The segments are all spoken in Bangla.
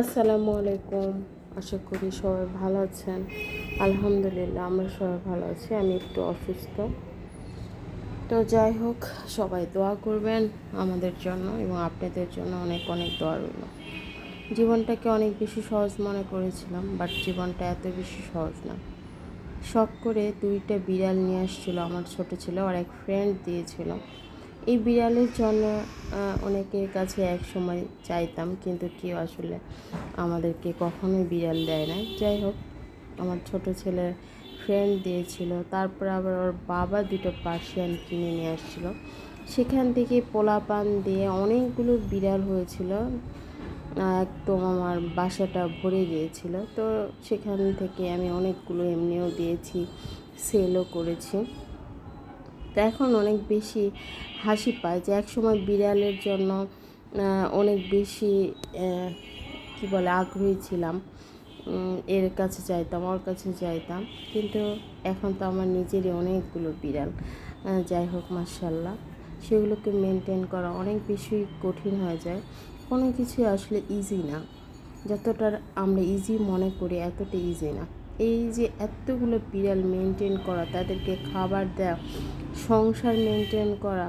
আসসালামু আলাইকুম। আশা করি সবাই ভালো আছেন। আলহামদুলিল্লাহ, আমরা সবাই ভালো আছি। আমি একটু অসুস্থ। তো যাই হোক, সবাই দোয়া করবেন আমাদের জন্য এবং আপনাদের জন্য অনেক অনেক দোয়া রইল। জীবনটাকে অনেক বেশি সহজ মনে করেছিলাম, বাট জীবনটা এত বেশি সহজ না। শখ করে দুইটা বিড়াল নিয়ে আসছিল, আমার ছোট ছিল। আর এক ফ্রেন্ড দিয়েছিল। এই বিড়ালের জন্য অনেকের কাছে এক সময় চাইতাম, কিন্তু কেউ আসলে আমাদেরকে কখনোই বিড়াল দেয় না। যাই হোক, আমার ছোট ছেলের ফ্রেন্ড দিয়েছিল, তারপর আবার ওর বাবা দুটো পার্সিয়ান কিনে নিয়ে আসছিল। সেখান থেকে পোলাপান দিয়ে অনেকগুলো বিড়াল হয়েছিল একদম আমার বাসাটা ভরে গিয়েছিল। তো সেখান থেকে আমি অনেকগুলো এমনিও দিয়েছি সেলও করেছি। তো এখন অনেক বেশি হাসি পায় যে এক সময় বিড়ালের জন্য অনেক বেশি কি বলে, আগ্রহী ছিলাম। এর কাছে চাইতাম, ওর কাছে চাইতাম। কিন্তু এখন তো আমার নিজেরই অনেকগুলো বিড়াল। যাই হোক মার্শাল্লাহ সেগুলোকে মেনটেন করা অনেক বেশি কঠিন হয়ে যায়। কোনো কিছু আসলে ইজি না। যতটা আমরা ইজি মনে করি, এতটা ইজি না। এই যে এতগুলো বিড়াল মেনটেন করা, তাদেরকে খাবার দেওয়া সংসার মেনটেন করা,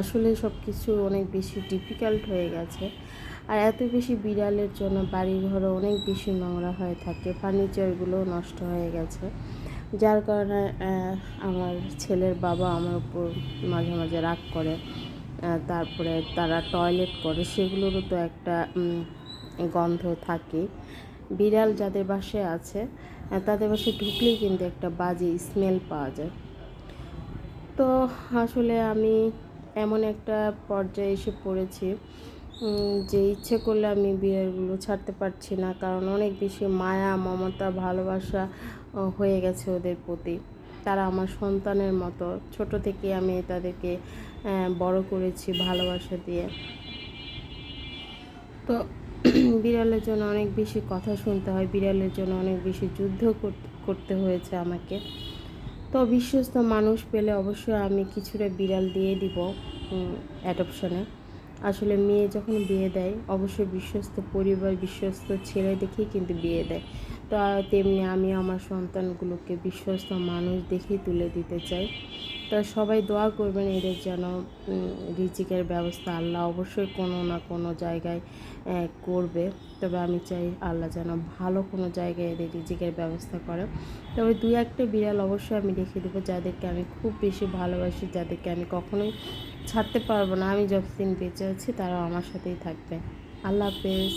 আসলে সব কিছু অনেক বেশি ডিফিকাল্ট হয়ে গেছে। আর এত বেশি বিড়ালের জন্য বাড়িঘরও অনেক বেশি নোংরা হয়ে থাকে ফার্নিচারগুলোও নষ্ট হয়ে গেছে। যার কারণে আমার ছেলের বাবা আমার উপর মাঝে মাঝে রাগ করে তারপরে তারা টয়লেট করে, সেগুলোরও তো একটা গন্ধ থাকে। বিড়াল যাদের বাসায় আছে তাদের বাসায় ঢুকলেই কিন্তু একটা বাজে স্মেল পাওয়া যায়। তো আসলে আমি এমন একটা পর্যায়ে এসে পড়েছি যে ইচ্ছে করলে আমি বিড়ালগুলো ছাড়তে পারছি না। কারণ অনেক বেশি মায়া, মমতা, ভালোবাসা হয়ে গেছে ওদের প্রতি। তারা আমার সন্তানের মতো। ছোট থেকে আমি তাদেরকে বড় করেছি ভালোবাসা দিয়ে। তো বিড়ালের জন্য অনেক বেশি কথা শুনতে হয়, বিড়ালের জন্য অনেক বেশি যুদ্ধ করতে হয়েছে আমাকে। তো বিশ্বস্ত মানুষ পেলে অবশ্যই আমি কিছুটা বিড়াল দিয়ে দিব অ্যাডপশনে আসলে মেয়ে যখন বিয়ে দেয়, অবশ্যই বিশ্বস্ত পরিবার, বিশ্বস্ত ছেলে দেখেই কিন্তু বিয়ে দেয়। তো তেমনি আমি আমার সন্তানগুলোকে বিশ্বস্ত মানুষ দেখেই তুলে দিতে চাই। তো সবাই দোয়া করবেন এদের যেন রিজিকের ব্যবস্থা আল্লাহ অবশ্যই কোনো না কোনো জায়গায় করবে। তবে আমি চাই আল্লাহ যেন ভালো কোনো জায়গায় এদের রিজিকের ব্যবস্থা করে। তবে দুই একটা বিড়াল অবশ্যই আমি রেখে দেবো যাদেরকে আমি খুব বেশি ভালোবাসি, যাদেরকে আমি কখনোই ছাড়তে পারব না। আমি যতদিন বেঁচে আছি তারাও আমার সাথেই থাকবে। আল্লাহ হাফেজ।